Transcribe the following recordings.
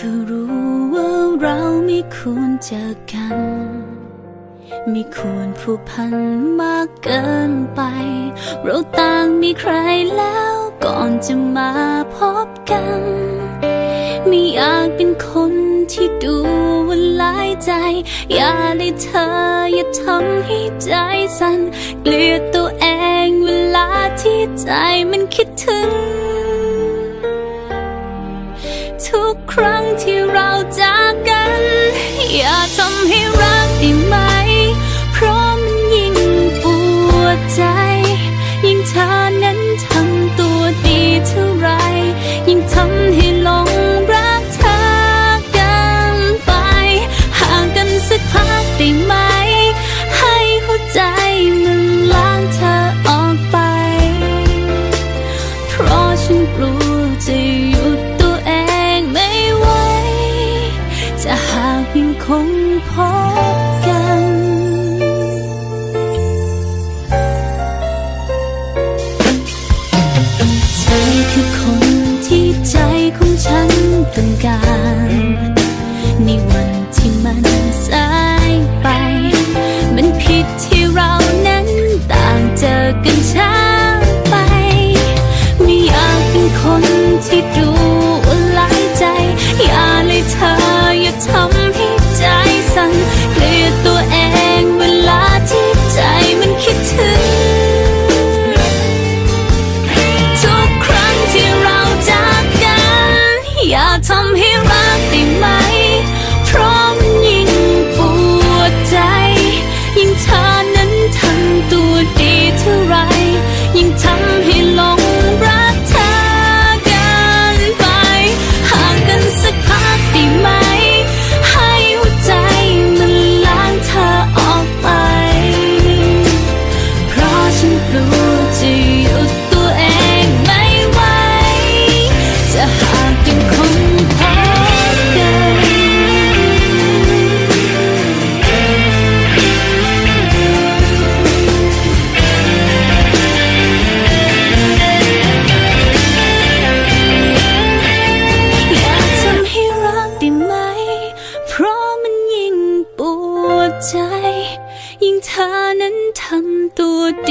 ก็รู้ว่าเราไม่ควรเจอกัน ไม่ควรผูกพันมากเกินไป เราต่างมีใครแล้วก่อนจะมาพบกัน ไม่อยากเป็นคนที่ดูว่าหลายใจ อย่าได้เธออย่าทำให้ใจสั่นเกลียดตัวเองเวลาที่ใจมันคิดถึง ทุกครั้งที่เราจากกัน อย่าทำให้รักได้ไหม เพราะมันยิ่งปวดใจ ยิ่งเธอนั้นทำตัวดีเท่าไร ยิ่งทำให้หลงรักเธอกินไป ห่างกันสักพักได้ไหม ให้หัวใจมันล้างเธอออกไป เพราะฉันกลัว คงพบกันเธอคือคนที่ใจของฉันต้องการในวันที่มันสายไป มันผิดที่เรานั้นต่างเจอกันช้าไป ไม่อยากเป็นคน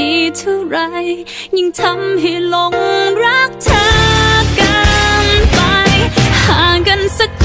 ดีเท่าไร ยิ่งทำให้หลงรักเธอกันไปห่างกันสัก